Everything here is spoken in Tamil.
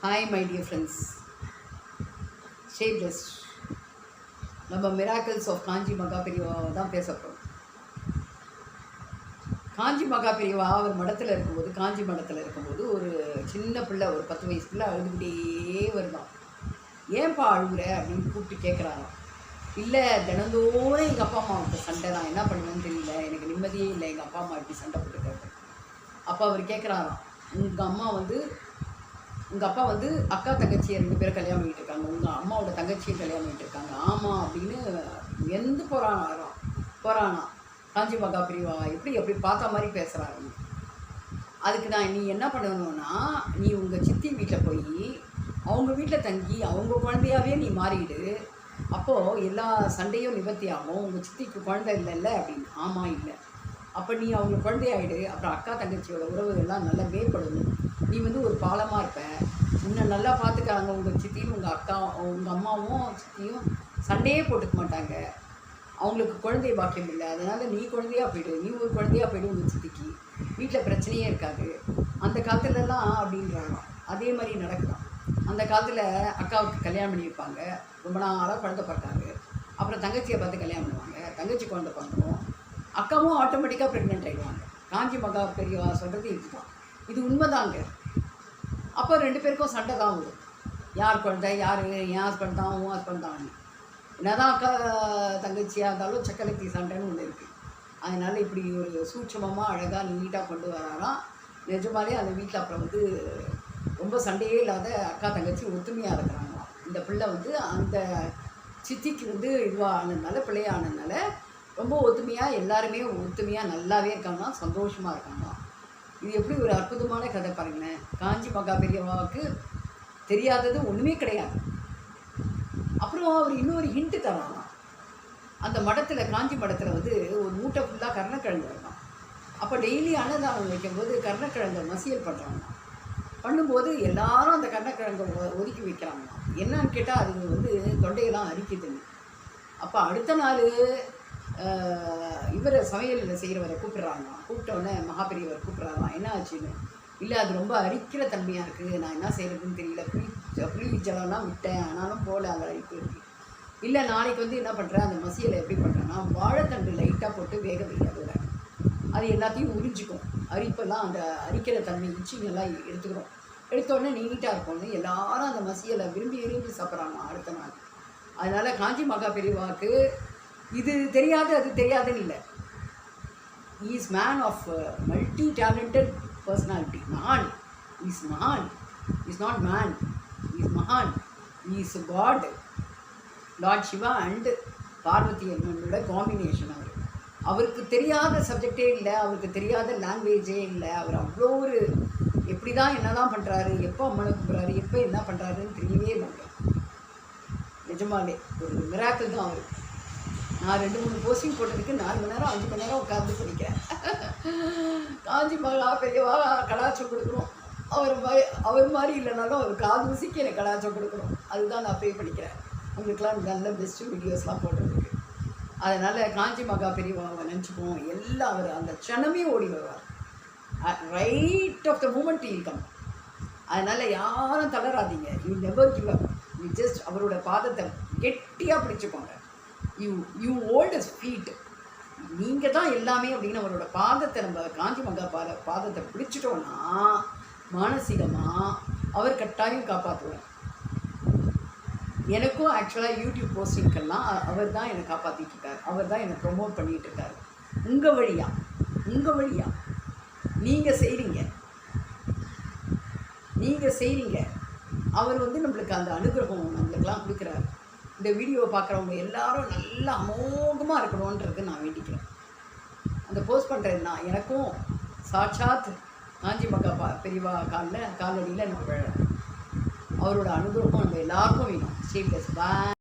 Hi my dear friends shapeless நம்ம மிராக்கிள்ஸ் ஆஃப் காஞ்சி மகா பெரியவாவை தான் பேச போகிறோம் காஞ்சி மகா பெரியவா அவர் மடத்தில் இருக்கும்போது காஞ்சி மடத்தில் இருக்கும்போது ஒரு சின்ன பிள்ளை ஒரு பத்து வயசு பிள்ளை அழுதுகிட்டே வருதான். ஏன்பா அழுகுற அப்படின்னு கூப்பிட்டு கேட்குறாராம் இல்லை தினந்தோறும் எங்கள் அப்பா அம்மாவுக்கு சண்டை நான் என்ன பண்ணுவேன்னு தெரியல. எனக்கு நிம்மதியே இல்லை. எங்கள் அப்பா அம்மா இப்படி சண்டை போட்டுக்கிறது அப்போ அவர் கேட்குறாராம் உங்கள் அம்மா வந்து உங்கள் அப்பா வந்து அக்கா தங்கச்சியை ரெண்டு பேரும் கல்யாணம் பண்ணிட்டு இருக்காங்க உங்கள் அம்மாவோட தங்கச்சியை கல்யாணம் பண்ணிட்டு இருக்காங்க ஆமாம் அப்படின்னு எந்த போகிறானாராம் புராணம் காஞ்சி மகா பிரிவா எப்படி எப்படி பார்த்த மாதிரி பேசுகிறாங்க அதுக்கு நான் நீ என்ன பண்ணணும்னா நீ உங்கள் சித்தி வீட்டில் போய் அவங்க வீட்டில் தங்கி அவங்க குழந்தையாவே நீ மாறிடு அப்போது எல்லா சண்டையும் நிவர்த்தி ஆகும். உங்கள் சித்திக்கு குழந்தை இல்லைல்ல அப்படின்னு. ஆமாம் இல்லை. அப்போ நீ அவங்க குழந்தையாயிடு. அப்புறம் அக்கா தங்கச்சியோட உறவு எல்லாம் நல்லா மேம்படும் நீ வந்து ஒரு பாலமாக இருப்ப. உன்னை நல்லா பார்த்துக்கிறாங்க உங்கள் சித்தியும் உங்கள் அக்கா உங்கள் அம்மாவும் சித்தியும் சண்டையே போட்டுக்க மாட்டாங்க. அவங்களுக்கு குழந்தை பாக்கியம் இல்லை. அதனால் நீ குழந்தையா போயிடு. நீ ஒரு குழந்தையா போயிடு உங்கள் சித்திக்கு. வீட்டில் பிரச்சனையே இருக்காது. அந்த காலத்துலலாம் அப்படின்றாங்க அதே மாதிரி நடக்கலாம் அந்த காலத்தில் அக்காவுக்கு கல்யாணம் பண்ணி வைப்பாங்க. ரொம்ப நாளாக குழந்தை பிறக்காங்க அப்புறம் தங்கச்சியை பார்த்து கல்யாணம் பண்ணுவாங்க. தங்கச்சி குழந்தை பிறந்துடும் அக்காவும் ஆட்டோமேட்டிக்காக ப்ரெக்னென்ட் ஆகிடுவாங்க காஞ்சி மகா பெரியவா சொல்கிறது இதுதான். இது உண்மைதாங்க. அப்போ ரெண்டு பேருக்கும் சண்டை தான் வரும். யார் குழந்தை யார் என் ஹஸ்பண்ட் தான் உன் ஹஸ்பண்ட் தான் என்னதான் அக்கா தங்கச்சியாக இருந்தாலும் சக்கலத்தி சண்டைன்னு ஒன்று இருக்குது அதனால் இப்படி ஒரு சூட்சமமாக அழகாக நீட்டாக கொண்டு வராராம் நிஜமாலே அந்த வீட்டில் அப்புறம் வந்து ரொம்ப சண்டையே இல்லாத அக்கா தங்கச்சி ஒத்துமையாக இருக்கிறாங்களாம். இந்த பிள்ளை வந்து அந்த சித்திக்கு வந்து இதுவாக ஆனதுனால பிள்ளையானதுனால ரொம்ப ஒத்துமையாக எல்லாருமே ஒத்துமையாக நல்லாவே இருக்காங்க சந்தோஷமாக இருக்காங்களாம் இது எப்படி ஒரு அற்புதமான கதை பாருங்களேன். காஞ்சி மகா பெரியவாவுக்கு தெரியாதது ஒன்றுமே கிடையாது. அப்புறம் அவர் இன்னொரு ஹிண்ட்டு தராங்க அந்த மடத்தில் காஞ்சி மடத்தில் வந்து ஒரு மூட்டை ஃபுல்லாக கருணக்கிழங்கு வரலாம் அப்போ டெய்லி அன்னதானம் வைக்கும்போது கருணக்கிழங்கை மசியல் பண்ணுறாங்க பண்ணும்போது எல்லாரும் அந்த கருணக்கிழங்கை ஒதுக்கி வைக்கிறாங்க. என்னன்னு கேட்டால் அது வந்து தொண்டையெல்லாம் அரிக்குதுன்னு. அப்போ அடுத்த நாள் இவரை சமையலில் செய்கிறவரை கூப்பிட்றாங்க. கூப்பிட்டோன்னே மகாபெரியவர் கூப்பிட்றாராம். என்ன ஆச்சுன்னு? இல்லை அது ரொம்ப அரிக்கிற தன்மையாக இருக்குது. நான் என்ன செய்கிறதுன்னு தெரியல. புளி புளி ஜலம்லாம் விட்டேன். ஆனாலும் போகல அந்த அரிப்பு இருக்கு. இல்லை நாளைக்கு வந்து என்ன பண்ணுறேன் அந்த மசியலை எப்படி பண்ணுறேன்னா வாழைத்தண்டு லைட்டாக போட்டு வேக வைக்க அது எல்லாத்தையும் உறிஞ்சிக்கும். அரிப்பெல்லாம் அந்த அரிக்கிற தன்மை இச்சிங்கெல்லாம் எடுத்துக்கிறோம். எடுத்தோடனே நீட்டாக இருக்கும்னு எல்லாரும் அந்த மசியலை விரும்பி விரும்பி சாப்பிட்றாங்க அடுத்த நாள். அதனால் காஞ்சி மகா பெரியவாக்கு இது தெரியாது அது தெரியாதுன்னு இல்லை. Is man of multi talented personality மகான் இஸ் மகான் இஸ் நாட் மேன் இஸ் மகான் is god lord Shiva and Parvathi அம்மனோட காம்பினேஷன் அவர். அவருக்கு தெரியாத சப்ஜெக்டே இல்லை அவருக்கு தெரியாத லாங்குவேஜே இல்லை. அவர் அவ்வளோ ஒரு எப்படி தான் என்ன தான் பண்ணுறாரு எப்போ அம்மனை கும்பிட்றாரு எப்போ என்ன பண்ணுறாருன்னு தெரியவே இல்லை. நிஜமாலே ஒரு மிராக்கள் தான் அவர் நான் ரெண்டு மூணு போஸ்டிங் போட்டதுக்கு நாலு மணி நேரம் அஞ்சு மணி நேரம் உட்காந்து படிக்கிறேன். காஞ்சி மகளா பெரியவா கலாச்சம் கொடுக்குறோம். அவர் மாதிரி அவர் மாதிரி இல்லைனாலும் அவர் காது ஊசிக்கு எனக்கு கலாச்சம் கொடுக்குறோம். அதுதான் நான் ப்ரே படிக்கிறேன் உங்களுக்கெல்லாம் நல்ல பெஸ்ட்டு வீடியோஸ்லாம் போடுறதுக்கு. அதனால் காஞ்சி மகா பெரியவாவை நினச்சிப்போம் எல்லாம் அவர் அந்த க்ஷணமே ஓடி வருவார். ரைட் ஆஃப் த மூமெண்ட் இல்கம் அதனால் யாரும் தளராதீங்க. You never give up you just அவரோட பாதத்தை கெட்டியாக பிடிச்சிக்கோங்க. You you hold his feet நீங்கள் தான் எல்லாமே அப்படின்னு அவரோட பாதத்தை நம்ம காஞ்சி மங்கா பாத பாதத்தை பிடிச்சிட்டோன்னா மானசீகமாக அவர் கட்டாயம் காப்பாற்றுவார் எனக்கும் ஆக்சுவலாக யூடியூப் போஸ்டிங்கெல்லாம் அவர் தான் என்னை காப்பாற்றிட்டு இருக்கார் அவர் தான் என்னை ப்ரொமோட் பண்ணிகிட்டு இருக்காரு உங்கள் வழியா உங்கள் வழியா. நீங்கள் செய்கிறீங்க நீங்கள் செய்கிறீங்க அவர் வந்து நம்மளுக்கு அந்த அனுகிரகம் நம்மளுக்கெல்லாம் கொடுக்குறாரு. இந்த வீடியோவை பார்க்குறவங்க எல்லாரும் நல்லா அமோகமாக இருக்கணுன்றது நான் வேண்டிக்கிறேன். அந்த போஸ்ட் பண்ணுறது நான். எனக்கும் சாட்சாத் காஞ்சி மக்கா பா பெரியவா காலில் காலடியில் நம்ம விழறேன் அவரோட அனுகிரகம் நம்ம எல்லாருக்கும் வேணும். ஸ்டேப்லெஸ் பாய்